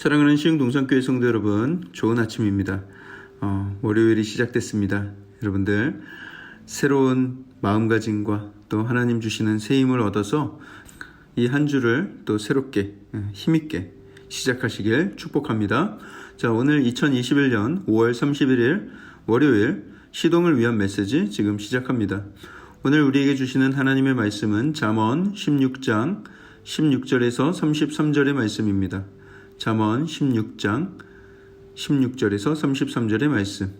사랑하는 시흥동산교회 성도 여러분, 좋은 아침입니다. 어, 월요일이 시작됐습니다. 여러분들, 새로운 마음가짐과 또 하나님 주시는 새 힘을 얻어서 이 한 주를 또 새롭게, 예, 힘있게 시작하시길 축복합니다. 자, 오늘 2021년 5월 31일 월요일 시동을 위한 메시지 지금 시작합니다. 오늘 우리에게 주시는 하나님의 말씀은 잠언 16장 16절에서 33절의 말씀입니다. 잠언 16장 16절에서 33절의 말씀.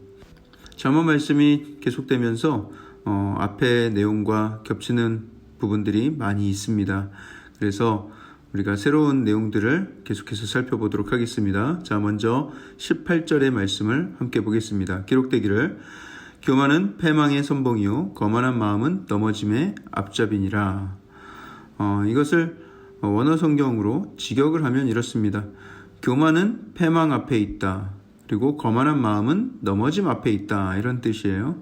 잠언 말씀이 계속되면서 어, 앞의 내용과 겹치는 부분들이 많이 있습니다. 그래서 우리가 새로운 내용들을 계속해서 살펴보도록 하겠습니다. 자, 먼저 18절의 말씀을 함께 보겠습니다. 기록되기를 교만은 패망의 선봉이요 거만한 마음은 넘어짐의 앞잡이니라. 어, 이것을 원어 성경으로 직역을 하면 이렇습니다. 교만은 패망 앞에 있다. 그리고 거만한 마음은 넘어짐 앞에 있다. 이런 뜻이에요.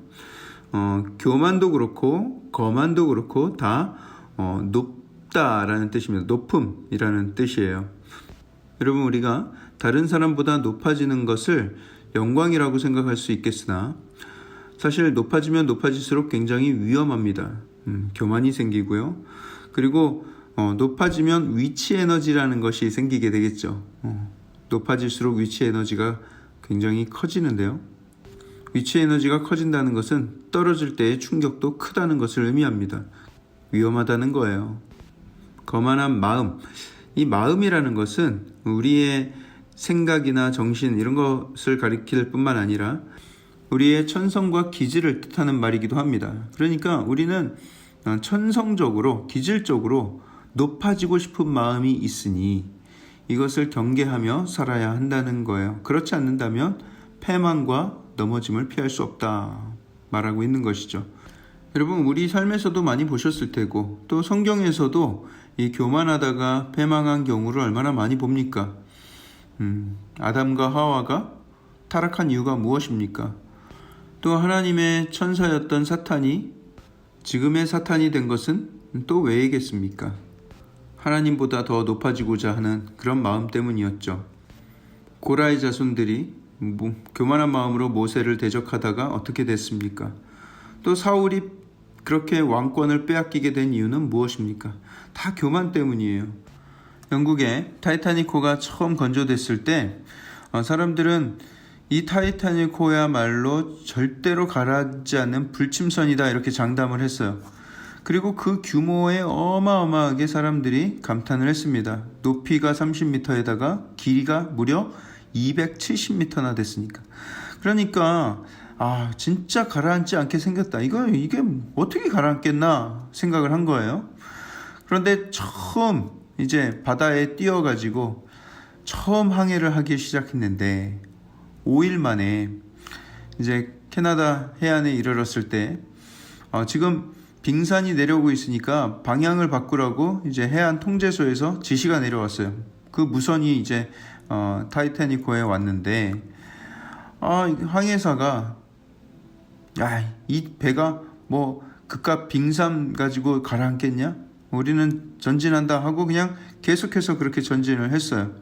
어, 교만도 그렇고 거만도 그렇고 다 어, 높다라는 뜻입니다. 높음이라는 뜻이에요. 여러분 우리가 다른 사람보다 높아지는 것을 영광이라고 생각할 수 있겠으나 사실 높아지면 높아질수록 굉장히 위험합니다. 음, 교만이 생기고요. 그리고 어, 높아지면 위치 에너지라는 것이 생기게 되겠죠. 어, 높아질수록 위치 에너지가 굉장히 커지는데요. 위치 에너지가 커진다는 것은 떨어질 때의 충격도 크다는 것을 의미합니다. 위험하다는 거예요. 거만한 마음. 이 마음이라는 것은 우리의 생각이나 정신 이런 것을 가리킬 뿐만 아니라 우리의 천성과 기질을 뜻하는 말이기도 합니다. 그러니까 우리는 천성적으로, 기질적으로 높아지고 싶은 마음이 있으니 이것을 경계하며 살아야 한다는 거예요. 그렇지 않는다면 패망과 넘어짐을 피할 수 없다 말하고 있는 것이죠. 여러분 우리 삶에서도 많이 보셨을 테고 또 성경에서도 이 교만하다가 패망한 경우를 얼마나 많이 봅니까? 음, 아담과 하와가 타락한 이유가 무엇입니까? 또 하나님의 천사였던 사탄이 지금의 사탄이 된 것은 또 왜이겠습니까? 하나님보다 더 높아지고자 하는 그런 마음 때문이었죠. 고라의 자손들이 뭐, 교만한 마음으로 모세를 대적하다가 어떻게 됐습니까? 또 사울이 그렇게 왕권을 빼앗기게 된 이유는 무엇입니까? 다 교만 때문이에요. 영국의 타이타닉호가 처음 건조됐을 때 어, 사람들은 이 타이타닉호야말로 절대로 가라앉지 않는 불침선이다 이렇게 장담을 했어요. 그리고 그 규모에 어마어마하게 사람들이 감탄을 했습니다. 높이가 30m에다가 길이가 무려 270m나 됐으니까. 그러니까 아 진짜 가라앉지 않게 생겼다. 이거 이게 어떻게 가라앉겠나 생각을 한 거예요. 그런데 처음 이제 바다에 뛰어가지고 처음 항해를 하기 시작했는데 5일 만에 이제 캐나다 해안에 이르렀을 때 어, 지금 빙산이 내려오고 있으니까 방향을 바꾸라고 이제 해안 통제소에서 지시가 내려왔어요. 그 무선이 이제 어, 타이타닉호에 왔는데 아, 항해사가 야, 이 배가 뭐 그깟 빙산 가지고 가라앉겠냐? 우리는 전진한다 하고 그냥 계속해서 그렇게 전진을 했어요.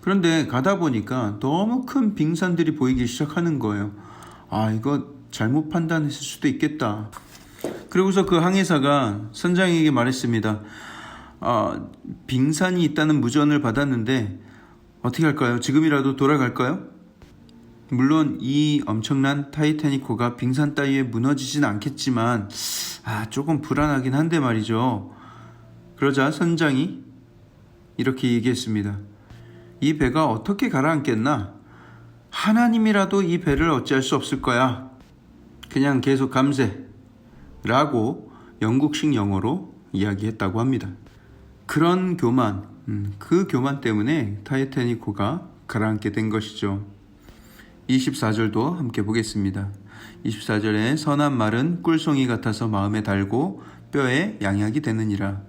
그런데 가다 보니까 너무 큰 빙산들이 보이기 시작하는 거예요. 아, 이거 잘못 판단했을 수도 있겠다. 그러고서 그 항해사가 선장에게 말했습니다. 아, 빙산이 있다는 무전을 받았는데 어떻게 할까요? 지금이라도 돌아갈까요? 물론 이 엄청난 타이타닉호가 빙산 따위에 무너지진 않겠지만 아, 조금 불안하긴 한데 말이죠. 그러자 선장이 이렇게 얘기했습니다. 이 배가 어떻게 가라앉겠나? 하나님이라도 이 배를 어찌할 수 없을 거야. 그냥 계속 감세. 라고 영국식 영어로 이야기했다고 합니다. 그런 교만, 음, 그 교만 때문에 타이타닉호가 가라앉게 된 것이죠. 24절도 함께 보겠습니다. 24절에 선한 말은 꿀송이 같아서 마음에 달고 뼈에 양약이 되느니라.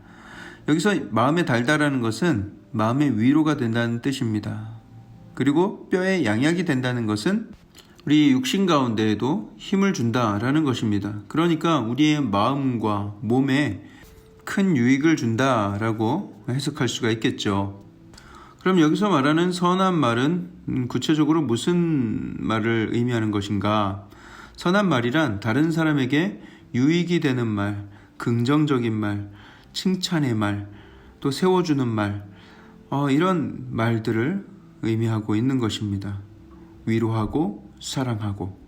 여기서 마음에 달다라는 것은 마음의 위로가 된다는 뜻입니다. 그리고 뼈에 양약이 된다는 것은 우리 육신 가운데에도 힘을 준다라는 것입니다. 그러니까 우리의 마음과 몸에 큰 유익을 준다라고 해석할 수가 있겠죠. 그럼 여기서 말하는 선한 말은 음, 구체적으로 무슨 말을 의미하는 것인가? 선한 말이란 다른 사람에게 유익이 되는 말, 긍정적인 말, 칭찬의 말, 또 세워주는 말, 어, 이런 말들을 의미하고 있는 것입니다. 위로하고 사랑하고.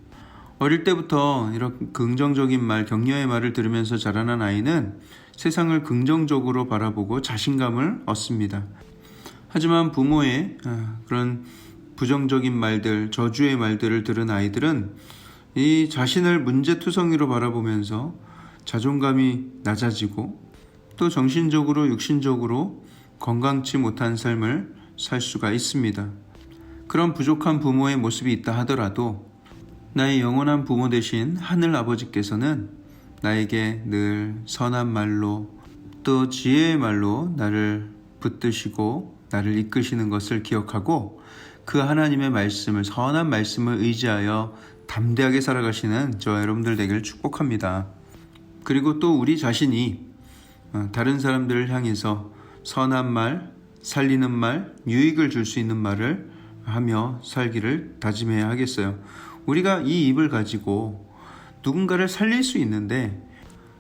어릴 때부터 이런 긍정적인 말, 격려의 말을 들으면서 자라난 아이는 세상을 긍정적으로 바라보고 자신감을 얻습니다. 하지만 부모의 아, 그런 부정적인 말들, 저주의 말들을 들은 아이들은 이 자신을 문제투성이로 바라보면서 자존감이 낮아지고 또 정신적으로 육신적으로 건강치 못한 삶을 살 수가 있습니다. 그런 부족한 부모의 모습이 있다 하더라도 나의 영원한 부모 되신 하늘 아버지께서는 나에게 늘 선한 말로 또 지혜의 말로 나를 붙드시고 나를 이끄시는 것을 기억하고 그 하나님의 말씀을 선한 말씀을 의지하여 담대하게 살아가시는 저 여러분들 되기를 축복합니다. 그리고 또 우리 자신이 어, 다른 사람들을 향해서 선한 말, 살리는 말, 유익을 줄 수 있는 말을 하며 살기를 다짐해야 하겠어요. 우리가 이 입을 가지고 누군가를 살릴 수 있는데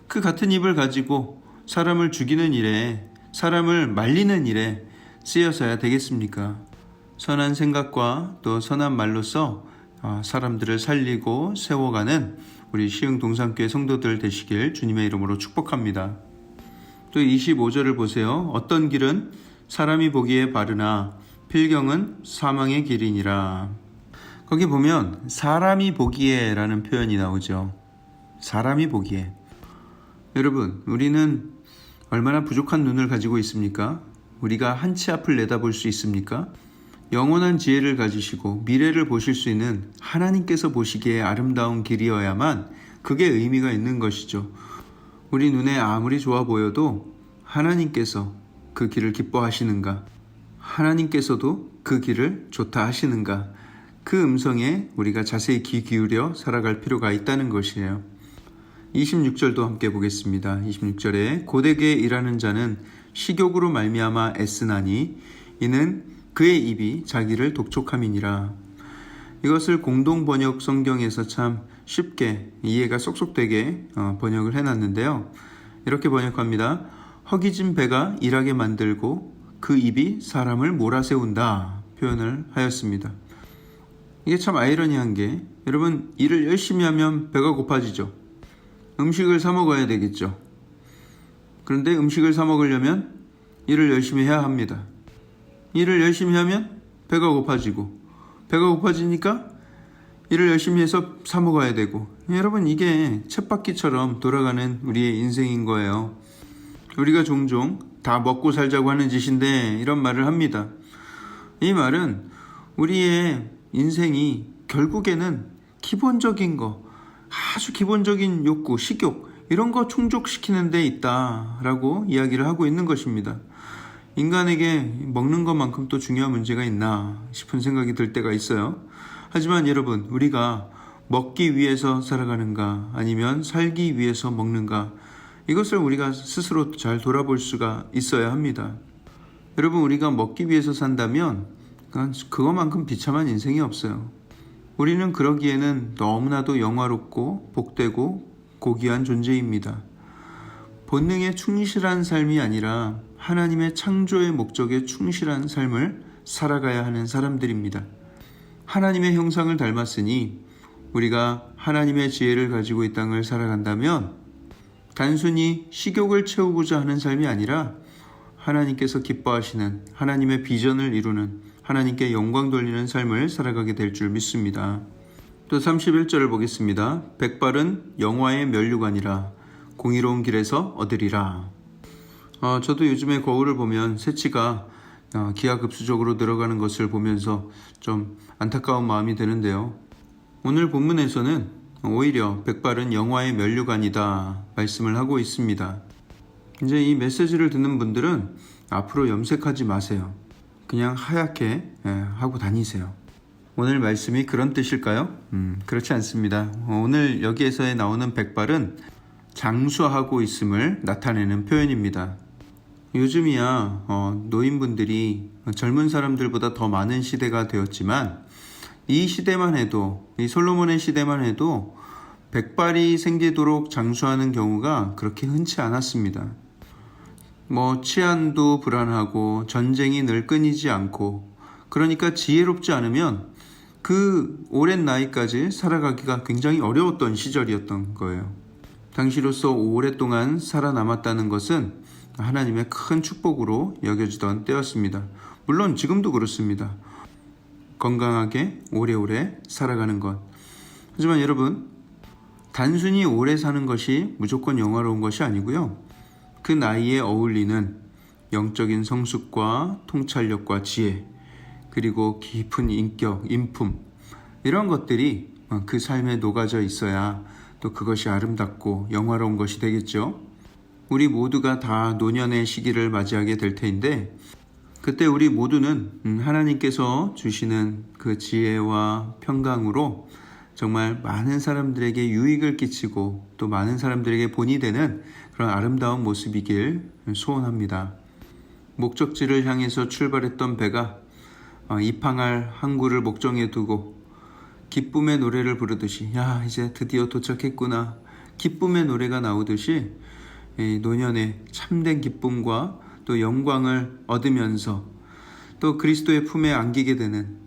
그 같은 입을 가지고 사람을 죽이는 일에 사람을 말리는 일에 쓰여서야 되겠습니까? 선한 생각과 또 선한 말로써 어, 사람들을 살리고 세워가는 우리 시흥 동산교회 성도들 되시길 주님의 이름으로 축복합니다. 또 25절을 보세요. 어떤 길은 사람이 보기에 바르나 필경은 사망의 길이니라. 거기 보면 사람이 보기에라는 표현이 나오죠. 사람이 보기에. 여러분, 우리는 얼마나 부족한 눈을 가지고 있습니까? 우리가 한 치 앞을 내다볼 수 있습니까? 영원한 지혜를 가지시고 미래를 보실 수 있는 하나님께서 보시기에 아름다운 길이어야만 그게 의미가 있는 것이죠. 우리 눈에 아무리 좋아 보여도 하나님께서 그 길을 기뻐하시는가? 하나님께서도 그 길을 좋다 하시는가? 그 음성에 우리가 자세히 귀 기울여 살아갈 필요가 있다는 것이에요. 26절도 함께 보겠습니다. 26절에 고되게 일하는 자는 식욕으로 말미암아 애쓰나니 이는 그의 입이 자기를 독촉함이니라. 이것을 공동 번역 성경에서 참 쉽게 이해가 쏙쏙 되게 어, 번역을 해놨는데요. 이렇게 번역합니다. 허기진 배가 일하게 만들고 그 입이 사람을 몰아세운다 표현을 하였습니다. 이게 참 아이러니한 게 여러분 일을 열심히 하면 배가 고파지죠. 음식을 사 먹어야 되겠죠. 그런데 음식을 사 먹으려면 일을 열심히 해야 합니다. 일을 열심히 하면 배가 고파지고 배가 고파지니까 일을 열심히 해서 사 먹어야 되고 여러분 이게 쳇바퀴처럼 돌아가는 우리의 인생인 거예요. 우리가 종종 다 먹고 살자고 하는 짓인데 이런 말을 합니다. 이 말은 우리의 인생이 결국에는 기본적인 거, 아주 기본적인 욕구, 식욕, 이런 거 충족시키는 데 있다라고 이야기를 하고 있는 것입니다. 인간에게 먹는 것만큼 또 중요한 문제가 있나 싶은 생각이 들 때가 있어요. 하지만 여러분, 우리가 먹기 위해서 살아가는가 아니면 살기 위해서 먹는가 이것을 우리가 스스로 잘 돌아볼 수가 있어야 합니다. 여러분, 우리가 먹기 위해서 산다면 그것만큼 비참한 인생이 없어요. 우리는 그러기에는 너무나도 영화롭고 복되고 고귀한 존재입니다. 본능에 충실한 삶이 아니라 하나님의 창조의 목적에 충실한 삶을 살아가야 하는 사람들입니다. 하나님의 형상을 닮았으니 우리가 하나님의 지혜를 가지고 이 땅을 살아간다면 단순히 식욕을 채우고자 하는 삶이 아니라 하나님께서 기뻐하시는 하나님의 비전을 이루는 하나님께 영광 돌리는 삶을 살아가게 될 줄 믿습니다. 또 31절을 보겠습니다. 백발은 영화의 면류관이라 공의로운 길에서 얻으리라. 어, 저도 요즘에 거울을 보면 새치가 어, 기하급수적으로 늘어가는 것을 보면서 좀 안타까운 마음이 드는데요. 오늘 본문에서는 오히려 백발은 영화의 면류관이다 말씀을 하고 있습니다. 이제 이 메시지를 듣는 분들은 앞으로 염색하지 마세요. 그냥 하얗게 예, 하고 다니세요. 오늘 말씀이 그런 뜻일까요? 음, 그렇지 않습니다. 어, 오늘 여기에서 나오는 백발은 장수하고 있음을 나타내는 표현입니다. 요즘이야 어, 노인분들이 젊은 사람들보다 더 많은 시대가 되었지만 이 시대만 해도 이 솔로몬의 시대만 해도 백발이 생기도록 장수하는 경우가 그렇게 흔치 않았습니다. 뭐 치안도 불안하고 전쟁이 늘 끊이지 않고 그러니까 지혜롭지 않으면 그 오랜 나이까지 살아가기가 굉장히 어려웠던 시절이었던 거예요. 당시로서 오랫동안 살아남았다는 것은 하나님의 큰 축복으로 여겨지던 때였습니다. 물론 지금도 그렇습니다. 건강하게 오래오래 살아가는 것. 하지만 여러분, 단순히 오래 사는 것이 무조건 영화로운 것이 아니고요. 그 나이에 어울리는 영적인 성숙과 통찰력과 지혜, 그리고 깊은 인격, 인품, 이런 것들이 그 삶에 녹아져 있어야 또 그것이 아름답고 영화로운 것이 되겠죠. 우리 모두가 다 노년의 시기를 맞이하게 될 테인데, 그때 우리 모두는 음, 하나님께서 주시는 그 지혜와 평강으로 정말 많은 사람들에게 유익을 끼치고 또 많은 사람들에게 본이 되는 그런 아름다운 모습이길 소원합니다. 목적지를 향해서 출발했던 배가 어, 입항할 항구를 목정에 두고 기쁨의 노래를 부르듯이 야 이제 드디어 도착했구나 기쁨의 노래가 나오듯이 이 노년의 참된 기쁨과 또 영광을 얻으면서 또 그리스도의 품에 안기게 되는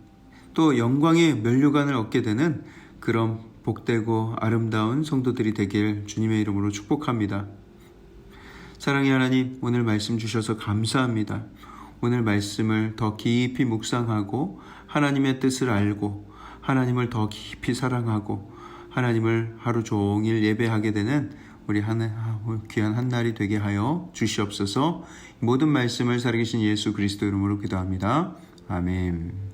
또 영광의 면류관을 얻게 되는 그런 복되고 아름다운 성도들이 되길 주님의 이름으로 축복합니다. 사랑의 하나님, 오늘 말씀 주셔서 감사합니다. 오늘 말씀을 더 깊이 묵상하고 하나님의 뜻을 알고 하나님을 더 깊이 사랑하고 하나님을 하루 종일 예배하게 되는 우리 한, 귀한 한 날이 되게 하여 주시옵소서 모든 말씀을 살아계신 예수 그리스도 이름으로 기도합니다. 아멘.